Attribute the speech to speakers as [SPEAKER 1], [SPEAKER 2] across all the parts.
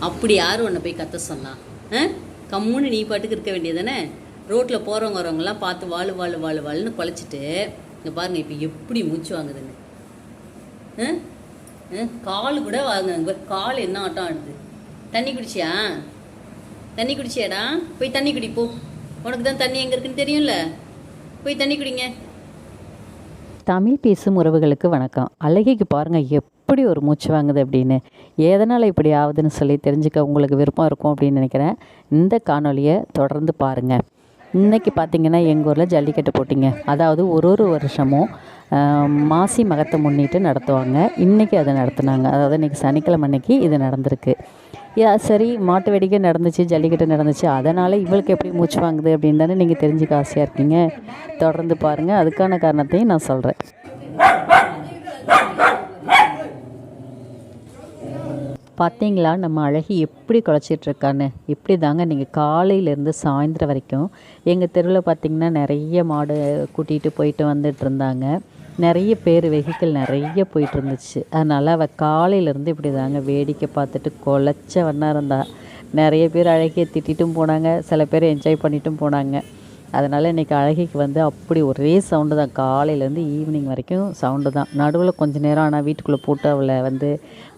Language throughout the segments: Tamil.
[SPEAKER 1] அப்படி யார் உன்னை போய் கத்த சொன்னா? ஆ? கம்முன்னு நீ பாட்டுக்கு இருக்க வேண்டியதானே ரோட்டில் போகிறவங்க வரவங்கெல்லாம் பார்த்து வாழு வாழு வாழு வாழுன்னு குலைச்சிட்டு இங்கே பாருங்கள் இப்போ எப்படி மூச்சு வாங்குதுன்னு. ஆ? ஆ? கால் கூட வாங்க கால் என்ன ஆட்டம் ஆடுது? தண்ணி குடிச்சியா? தண்ணி குடிச்சியாடா? போய் தண்ணி குடிப்போ உனக்கு தான் தண்ணி எங்கே இருக்குன்னு தெரியும்ல? போய் தண்ணி குடிங்க.
[SPEAKER 2] தமிழ் பேசும் உறவுகளுக்கு வணக்கம். அழகிக்கு பாருங்கள் எப்படி ஒரு மூச்சு வாங்குது அப்படின்னு? எதனால் இப்படி ஆகுதுன்னு சொல்லி தெரிஞ்சுக்க உங்களுக்கு விருப்பம் இருக்கும் அப்படின்னு நினைக்கிறேன். இந்த காணொலியை தொடர்ந்து பாருங்கள் இன்றைக்கி பார்த்தீங்கன்னா எங்கள் ஊரில் ஜல்லிக்கட்டு போட்டிங்க. அதாவது ஒரு ஒரு வருஷமும் மாசி மகத்தை முன்னிட்டு நடத்துவாங்க. இன்றைக்கி அதை நடத்துனாங்க. அதாவது இன்றைக்கி சனிக்கிழமை அன்னைக்கு இது நடந்திருக்கு. சரி மாட்டு வேடிக்கை நடந்துச்சு ஜல்லிக்கட்டு நடந்துச்சு. அதனால் இவளுக்கு எப்படி மூச்சு வாங்குது அப்படின்னு தானே நீங்கள் தெரிஞ்சுக்க ஆசையாக இருக்கீங்க. தொடர்ந்து பாருங்கள் அதுக்கான காரணத்தையும் நான் சொல்கிறேன் பார்த்தீங்களா நம்ம அழகி எப்படி குழச்சிட்ருக்கான்னு? இப்படி தாங்க நீங்கள் காலையிலேருந்து சாயந்தரம் வரைக்கும் எங்கள் தெருவில் பார்த்தீங்கன்னா நிறைய மாடு கூட்டிகிட்டு போயிட்டு வந்துட்டு இருந்தாங்க நிறைய பேர் வெஹிக்கிள் நிறைய போயிட்டு இருந்துச்சு அதனால் அவள் காலையிலேருந்து இப்படி தாங்க வேடிக்கை பார்த்துட்டு குலைச்ச வண்ணா இருந்தா. நிறைய பேர் அழகியை திட்டிட்டும் போனாங்க. சில பேர் என்ஜாய் பண்ணிட்டும் போனாங்க. அதனால் இன்றைக்கி அழகிக்கு வந்து அப்படி ஒரே சவுண்டு தான். காலையிலேருந்து ஈவினிங் வரைக்கும் சவுண்டு தான். நடுவில் கொஞ்ச நேரம் ஆனால் வீட்டுக்குள்ளே போட்டு அவளை வந்து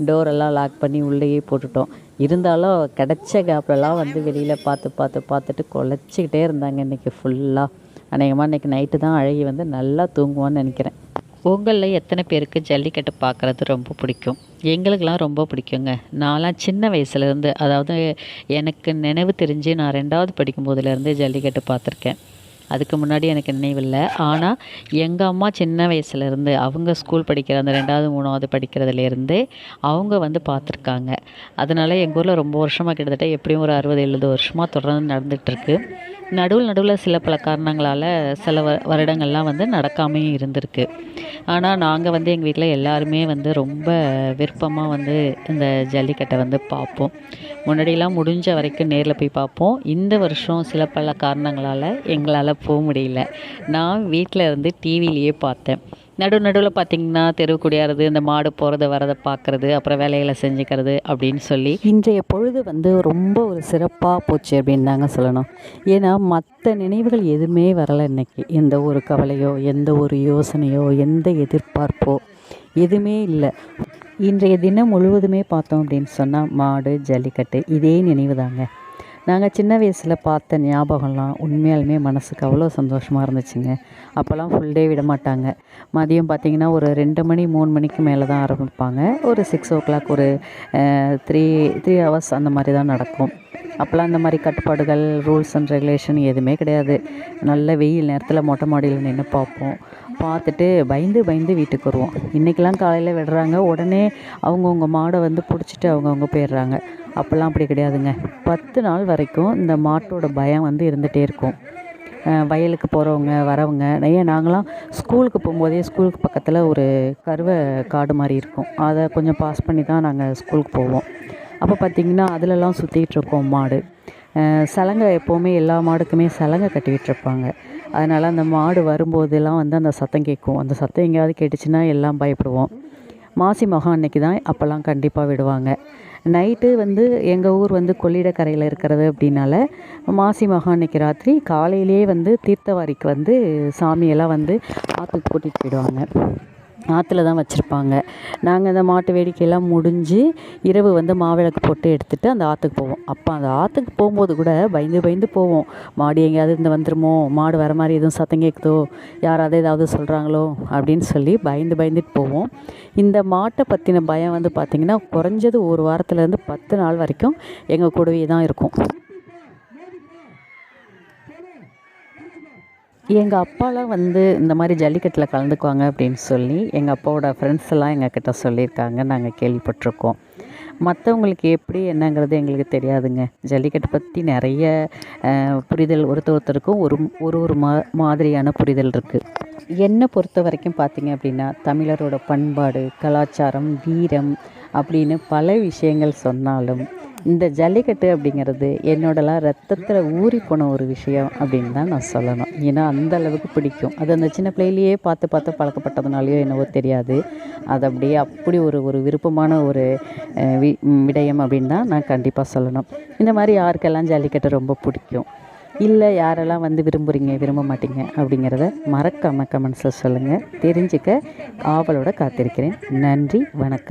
[SPEAKER 2] டோரெல்லாம் லாக் பண்ணி உள்ளேயே போட்டுட்டோம். இருந்தாலும் கிடச்ச கேப்லலாம் வந்து வெளியில் பார்த்து பார்த்து பார்த்துட்டு குலைச்சிக்கிட்டே இருந்தாங்க இன்றைக்கி ஃபுல்லாக அநேகமாக இன்றைக்கி நைட்டு தான் அழகி வந்து நல்லா தூங்குவான்னு நினைக்கிறேன். உங்களில் எத்தனை பேருக்கு ஜல்லிக்கட்டு பார்க்குறது ரொம்ப பிடிக்கும்? எங்களுக்கெல்லாம் ரொம்ப பிடிக்குங்க. நான்லாம் சின்ன வயசுலேருந்து அதாவது எனக்கு நினைவு தெரிஞ்சு நான் ரெண்டாவது படிக்கும் போதுலேருந்து ஜல்லிக்கட்டு பார்த்துருக்கேன் அதுக்கு முன்னாடி எனக்கு நினைவில்லை. ஆனால் எங்கள் அம்மா சின்ன வயசுலேருந்து அவங்க ஸ்கூல் படிக்கிற அந்த ரெண்டாவது மூணாவது படிக்கிறதுலேருந்து அவங்க வந்து பார்த்துருக்காங்க அதனால் எங்கள் ஊரில் ரொம்ப வருஷமாக கிட்டத்தட்ட எப்படியும் ஒரு அறுபது எழுபது வருஷமாக தொடர்ந்து நடந்துகிட்ருக்கு. நடுவில் நடுவில் சில பல காரணங்களால் சில வ வருடங்கள்லாம் வந்து நடக்காமையும் இருந்திருக்கு. ஆனால் நாங்கள் வந்து எங்கள் வீட்டில் எல்லாருமே வந்து ரொம்ப விருப்பமாக வந்து இந்த ஜல்லிக்கட்டை வந்து பார்ப்போம். முன்னாடியெல்லாம் முடிஞ்ச வரைக்கும் நேரில் போய் பார்ப்போம். இந்த வருஷம் சில பல காரணங்களால் எங்களால் போக முடியல. நான் வீட்டில் இருந்து டிவிலேயே பார்த்தேன். நடு நடுவில் பார்த்தீங்கன்னா தெரு குடியாறது இந்த மாடு போகிறத வரதை பார்க்குறது அப்புறம் வேலைகளை செஞ்சுக்கிறது அப்படின்னு சொல்லி இன்றைய பொழுது வந்து ரொம்ப ஒரு சிறப்பாக போச்சு அப்படின்னு தாங்க சொல்லணும். ஏன்னா மற்ற நினைவுகள் எதுவுமே வரலை இன்னைக்கு. எந்த ஒரு கவலையோ எந்த ஒரு யோசனையோ எந்த எதிர்பார்ப்போ எதுவுமே இல்லை. இன்றைய தினம் முழுவதுமே பார்த்தோம் அப்படின்னு சொன்னால் மாடு ஜல்லிக்கட்டு இதே நினைவு தாங்க நாங்கள் சின்ன வயசில் பார்த்த ஞாபகம்லாம் உண்மையாலுமே மனசுக்கு அவ்வளோ சந்தோஷமாக இருந்துச்சுங்க. அப்போல்லாம் ஃபுல் டே விட மாட்டாங்க. மதியம் பார்த்திங்கன்னா ஒரு ரெண்டு மணி மூணு மணிக்கு மேலே தான் ஆரம்பிப்பாங்க. ஒரு சிக்ஸ் ஓ கிளாக் ஒரு த்ரீ த்ரீ ஹவர்ஸ் அந்த மாதிரி தான் நடக்கும். அப்போல்லாம் அந்த மாதிரி கட்டுப்பாடுகள் ரூல்ஸ் அண்ட் ரெகுலேஷன் எதுவுமே கிடையாது. நல்ல வெயில் நேரத்தில் மொட்டை மாடியில் நின்று பார்ப்போம். பார்த்துட்டு பயந்து பயந்து வீட்டுக்கு வருவோம். இன்றைக்கெலாம் காலையில் விடுறாங்க. உடனே அவங்கவுங்க மாடை வந்து பிடிச்சிட்டு அவங்கவுங்க போயிடுறாங்க. அப்போல்லாம் அப்படி கிடையாதுங்க. பத்து நாள் வரைக்கும் இந்த மாட்டோட பயம் வந்து இருந்துகிட்டே இருக்கும். வயலுக்கு போகிறவங்க வரவங்க ஏன் நாங்களாம் ஸ்கூலுக்கு போகும்போதே ஸ்கூலுக்கு பக்கத்தில் ஒரு கருவை காடு மாதிரி இருக்கும். அதை கொஞ்சம் பாஸ் பண்ணி தான் நாங்கள் ஸ்கூலுக்கு போவோம். அப்போ பார்த்திங்கன்னா அதிலலாம் சுற்றிகிட்ருக்கோம் மாடு. சலங்கை எப்போவுமே எல்லா மாடுக்குமே சலங்கை கட்டிகிட்ருப்பாங்க அதனால் அந்த மாடு வரும்போதெல்லாம் வந்து அந்த சத்தம் கேட்கும். அந்த சத்தம் எங்கேயாவது கேட்டுச்சுன்னா எல்லாம் பயப்படுவோம். மாசி மகம் அன்னைக்கு தான் அப்போல்லாம் கண்டிப்பாக விடுவாங்க. நைட்டு வந்து எங்கள் ஊர் வந்து கொள்ளிடக்கரையில் இருக்கிறது அப்படின்னால மாசி மகா அன்னைக்கு ராத்திரி காலையிலேயே வந்து தீர்த்தவாரிக்கு வந்து சாமியெல்லாம் வந்து ஆற்றுக்கு கூட்டிகிட்டு போயிடுவாங்க. ஆற்றுல தான் வச்சுருப்பாங்க. நாங்கள் இந்த மாட்டு வேடிக்கையெல்லாம் முடிஞ்சு இரவு வந்து மாவிளக்கு போட்டு எடுத்துகிட்டு அந்த ஆற்றுக்கு போவோம். அப்போ அந்த ஆற்றுக்கு போகும்போது கூட பயந்து பயந்து போவோம். மாடு எங்கேயாவது இந்த வந்துருமோ? மாடு வர மாதிரி எதுவும் சத்தம் கேட்குதோ? யாராவது ஏதாவது சொல்கிறாங்களோ அப்படின்னு சொல்லி பயந்து பயந்துட்டு போவோம். இந்த மாட்டை பற்றின பயம் வந்து பார்த்திங்கன்னா குறைஞ்சது ஒரு வாரத்துலேருந்து பத்து நாள் வரைக்கும் எங்கள் கூடவே தான் இருக்கும். எங்கள் அப்பாலாம் வந்து இந்த மாதிரி ஜல்லிக்கட்டில் கலந்துக்குவாங்க அப்படின்னு சொல்லி எங்கள் அப்பாவோட ஃப்ரெண்ட்ஸ் எல்லாம் எங்கள் கிட்ட சொல்லியிருக்காங்க. நாங்கள் கேள்விப்பட்டிருக்கோம். மற்றவங்களுக்கு எப்படி என்னங்கிறது எங்களுக்கு தெரியாதுங்க. ஜல்லிக்கட்டு பற்றி நிறைய புரிதல் ஒருத்தர் ஒருத்தருக்கும் ஒரு ஒரு ஒரு மா மாதிரியான புரிதல் இருக்குது என்னை பொறுத்த வரைக்கும் பார்த்தீங்க அப்படின்னா தமிழரோட பண்பாடு கலாச்சாரம் வீரம் அப்படின்னு பல விஷயங்கள் சொன்னாலும் இந்த ஜல்லிக்கட்டு அப்படிங்கிறது என்னோடலாம் ரத்தத்தில் ஊறி போன ஒரு விஷயம் அப்படின்னு தான் நான் சொல்லணும். ஏன்னா அந்த அளவுக்கு பிடிக்கும். அது அந்த சின்ன பிள்ளையிலேயே பார்த்து பார்த்து பழக்கப்பட்டதுனாலையோ என்னவோ தெரியாது. அது அப்படியே அப்படி ஒரு ஒரு விருப்பமான ஒரு வி விடயம் அப்படின்னு தான் நான் கண்டிப்பாக சொல்லணும். இந்த மாதிரி யாருக்கெல்லாம் ஜல்லிக்கட்டு ரொம்ப பிடிக்கும்? இல்லை யாரெல்லாம் வந்து விரும்புகிறீங்க விரும்ப மாட்டீங்க அப்படிங்கிறத மறக்காமல் கமெண்ட்ஸில் சொல்லுங்கள் தெரிஞ்சுக்க ஆவலோட காத்திருக்கிறேன். நன்றி வணக்கம்.